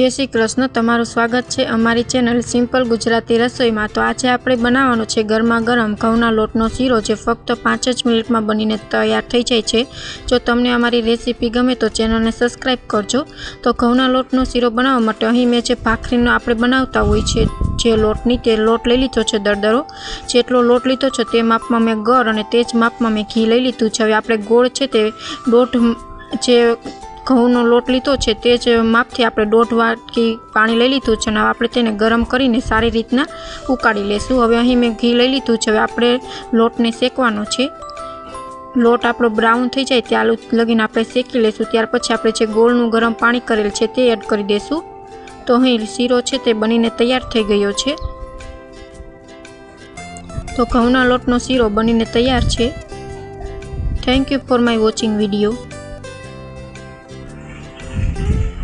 જય શ્રી કૃષ્ણ, તમારું સ્વાગત છે અમારી ચેનલ સિમ્પલ ગુજરાતી રસોઈમાં. તો આજે આપણે બનાવવાનો છે ગરમા ગરમ ઘઉંના લોટનો શીરો જે ફક્ત પાંચ જ મિનિટમાં બનીને તૈયાર થઈ જાય છે. જો તમને અમારી રેસીપી ગમે તો ચેનલને સબસ્ક્રાઈબ કરજો. તો ઘઉંના લોટનો શીરો બનાવવા માટે અહીં મેં જે ભાખરીનો આપણે બનાવતા હોય છે, જે લોટની તે લોટ લઈ લીધો છે દરદરો જેટલો લોટ લીધો છે તે માપમાં મેં ગળ અને તે જ માપમાં મેં ઘી લઈ લીધું છે. હવે આપણે ગોળ છે તે દોઢ જે ઘઉંનો લોટ લીધો છે તે જ માપથી આપણે દોઢ વાટકી પાણી લઈ લીધું છે અને આપણે તેને ગરમ કરીને સારી રીતના ઉકાળી લેશું. હવે અહીં મેં ઘી લઈ લીધું છે. હવે આપણે લોટને શેકવાનો છે. લોટ આપણો બ્રાઉન થઈ જાય ત્યાં લગીને આપણે શેકી લઈશું ત્યાર પછી આપણે જે ગોળનું ગરમ પાણી કરેલ છે તે એડ કરી દઈશું તો અહીં શીરો છે તે બનીને તૈયાર થઈ ગયો છે. તો ઘઉંના લોટનો શીરો બનીને તૈયાર છે. Thank you for my watching video Yeah.